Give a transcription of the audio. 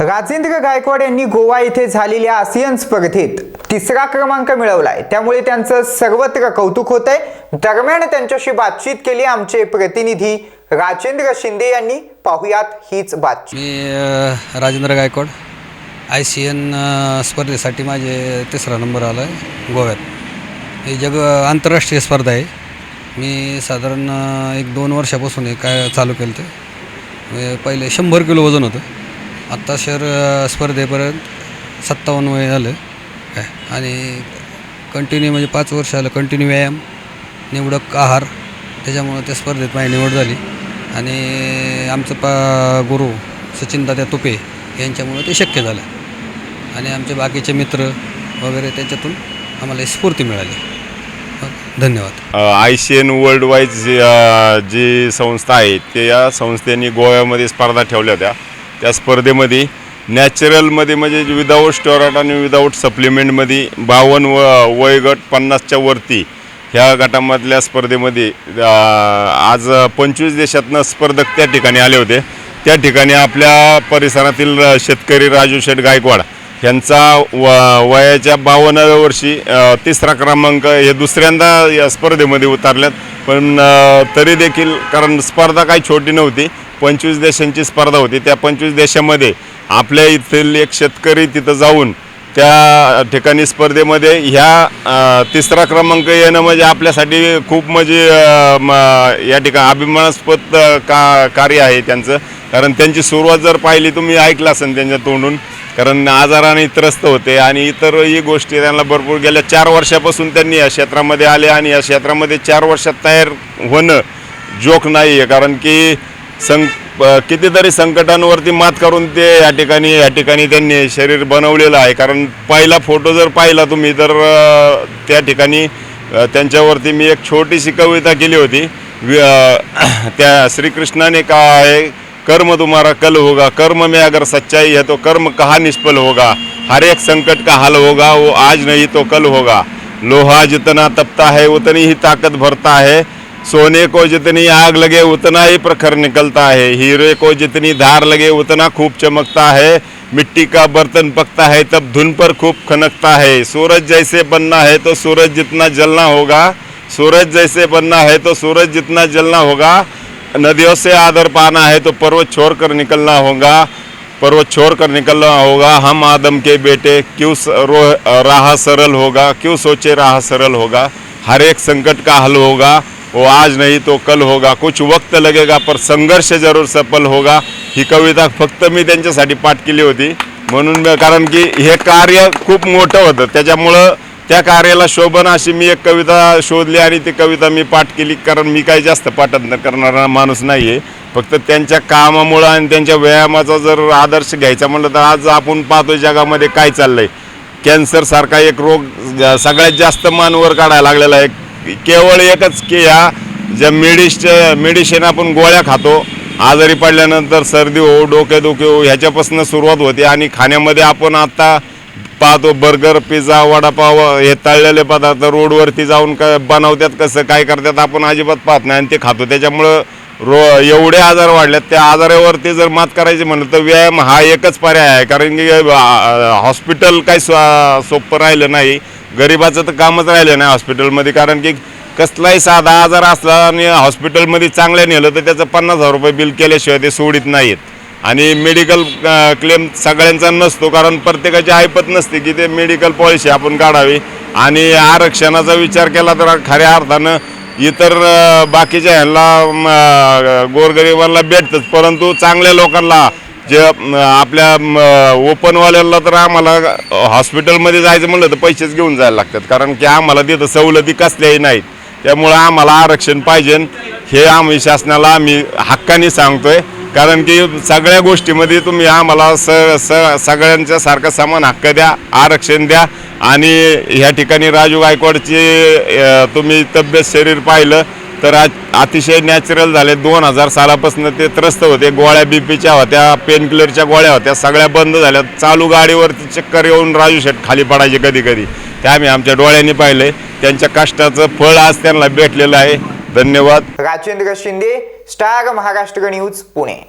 राजेंद्र गायकवाड यांनी गोवा येथे झालेल्या आसियन स्पर्धेत तिसरा क्रमांक मिळवलाय. त्यामुळे त्यांचं सर्वत्र कौतुक होत आहे दरम्यान त्यांच्याशी बातचीत केली आमचे प्रतिनिधी राजेंद्र शिंदे यांनी. पाहुयात हीच बातचीत. मी Rajendra Gaikwad I C N स्पर्धेसाठी माझे तिसरा नंबर आला आहे गोव्यात. ही जग आंतरराष्ट्रीय स्पर्धा आहे. मी साधारण एक दोन वर्षापासून हे काय चालू केलं ते पहिले शंभर किलो वजन होतं. आत्ता शहर स्पर्धेपर्यंत सत्तावन्न वय झालं. काय? आणि कंटिन्यू म्हणजे पाच वर्ष आलं कंटिन्यू व्यायाम निवडक आहार त्याच्यामुळं त्या स्पर्धेत माझी निवड झाली. आणि आमचं पा गुरु सचिनदात्या तुपे यांच्यामुळं ते शक्य झालं. आणि आमचे बाकीचे मित्र वगैरे त्याच्यातून आम्हाला स्फूर्ती मिळाली. हो, धन्यवाद. I C N world wise G G संस्था आहे ते या संस्थेने गोव्यामध्ये स्पर्धा ठेवल्या होत्या. त्या स्पर्धेमध्ये नॅचरलमध्ये म्हणजे विदाऊट स्टोराट आणि विदाऊट सप्लिमेंटमध्ये बावन्न व वयगट पन्नासच्या वरती ह्या गटामधल्या स्पर्धेमध्ये आज पंचवीस देशातनं स्पर्धक त्या ठिकाणी आले होते. त्या ठिकाणी आपल्या परिसरातील शेतकरी राजू शेठ गायकवाड यांचा व वयाच्या बावन्नाव्या वर्षी तिसरा क्रमांक हे दुसऱ्यांदा या स्पर्धेमध्ये उतरल्यात. पण तरी देखील कारण स्पर्धा काही छोटी नव्हती पंचवीस देशांची स्पर्धा होती. त्या पंचवीस देशामध्ये आपल्या इथील एक शेतकरी तिथं जाऊन त्या ठिकाणी स्पर्धेमध्ये ह्या तिसरा क्रमांक येणं म्हणजे आपल्यासाठी खूप म्हणजे म- या ठिकाणी अभिमानास्पद का कार्य आहे त्यांचं. कारण त्यांची सुरुवात जर पाहिली तुम्ही ऐकलं असेल त्यांच्या तोंडून. कारण आजाराने त्रस्त होते आणि इतरही गोष्टी त्यांना भरपूर गेल्या. चार वर्षापासून त्यांनी या क्षेत्रामध्ये आले आणि या क्षेत्रामध्ये चार वर्षात तयार होणं जोक नाही आहे. कारण की सं कितीतरी संकटांवरती मात करून ते या ठिकाणी या ठिकाणी त्यांनी शरीर बनवलेलं आहे. कारण पहिला फोटो जर पाहिला तुम्ही तर त्या ठिकाणी त्यांच्यावरती मी एक छोटीशी कविता केली होती. त्या श्रीकृष्णाने का आहे कर्म तुम्हारा कल होगा कर्म में अगर सच्चाई है तो कर्म कहाँ निष्फल होगा? हर एक संकट का हल होगा वो आज नहीं तो कल होगा। लोहा जितना तपता है उतनी ही ताकत भरता है। सोने को जितनी आग लगे उतना ही प्रखर निकलता है। हीरे को जितनी धार लगे उतना खूब चमकता है। मिट्टी का बर्तन पकता है तब धुन पर खूब खनकता है। सूरज जैसे बनना है तो सूरज जितना जलना होगा। सूरज जैसे बनना है तो सूरज जितना जलना होगा। नदियों से आदर पाना है तो पर्वत छोड़ कर निकलना होगा। पर्वत छोड़ कर निकलना होगा। हम आदम के बेटे, क्यों राह सरल होगा? क्यों सोचे राह सरल होगा? हर एक संकट का हल होगा। वो आज नहीं तो कल होगा। कुछ वक्त लगेगा पर संघर्ष जरूर सफल होगा। ही कविता फक्त मी त्यांच्यासाठी पाठ केली होती। म्हणून कारण की हे कार्य खूप मोठं होतं. त्याच्यामुळं त्या कार्याला शोभन अशी मी एक कविता शोधली आणि ती कविता मी पाठ केली. कारण मी काही जास्त पाठांतर करणारा माणूस नाही आहे फक्त त्यांच्या कामामुळं आणि त्यांच्या व्यायामाचा जर आदर्श घ्यायचा म्हणलं तर आज आपण पाहतोय जगामध्ये काय चाललंय. आहे कॅन्सरसारखा एक रोग सगळ्यात जास्त मानवर काढायला लागलेला आहे. केवळ एकच की या ज्या मेडिस मेडिसिन आपण गोळ्या खातो आजारी पडल्यानंतर सर्दी हो डोकेदुखी हो ह्याच्यापासून सुरुवात होते आणि खाण्यामध्ये आपण आता पाहतो बर्गर पिझ्झा वडापाव हे तळलेले पदार्थ रोडवरती जाऊन क बनवतात कसं काय करतात आपण अजिबात पाहत नाही आणि ते खातो. त्याच्यामुळं रो एवढे आजार वाढलेत त्या आजारावरती जर मात करायची म्हणलं तर व्यायाम हा एकच पर्याय आहे. कारण की हॉस्पिटल काही सो सोपं राहिलं नाही. गरिबाचं तर कामच राहिलं नाही हॉस्पिटलमध्ये कारण की कसलाही साधा आजार असला आणि हॉस्पिटलमध्ये चांगलं नेलं तर त्याचं पन्नास हजार रुपये बिल केल्याशिवाय ते सोडित नाहीत. आणि मेडिकल क्लेम सगळ्यांचा नसतो कारण प्रत्येकाची ऐपत नसते की ते मेडिकल पॉलिसी आपण काढावी. आणि आरक्षणाचा विचार केला तर खऱ्या अर्थानं इतर बाकीच्या ह्यांना गोरगरिबांना भेटतंच परंतु चांगल्या लोकांना जे आपल्या ओपनवाल्याला तर आम्हाला हॉस्पिटलमध्ये जायचं म्हणलं तर पैसेच घेऊन जायला लागतात. कारण की आम्हाला तिथं सवलती कसल्याही नाहीत. त्यामुळं आम्हाला आरक्षण पाहिजे हे आम्ही शासनाला आम्ही हक्काने सांगतोय. कारण की सगळ्या गोष्टीमध्ये तुम्ही आम्हाला स स सगळ्यांच्या सारखं समान हक्क द्या आरक्षण द्या. आणि ह्या ठिकाणी राजू गायकवाडची तुम्ही तब्येत शरीर पाहिलं तर आज अतिशय नॅचरल झाले. दोन हजार सालापासून ते त्रस्त होते. गोळ्या बीपीच्या होत्या पेनकिलरच्या गोळ्या होत्या सगळ्या बंद झाल्या. चालू गाडीवरती चक्कर येऊन राजू शेट खाली पडायचे कधी कधी ते आम्ही आमच्या डोळ्यांनी पाहिले त्यांच्या कष्टाचं फळ आज त्यांना भेटलेलं आहे. धन्यवाद. Rajendra Shinde star Maharashtra news Pune.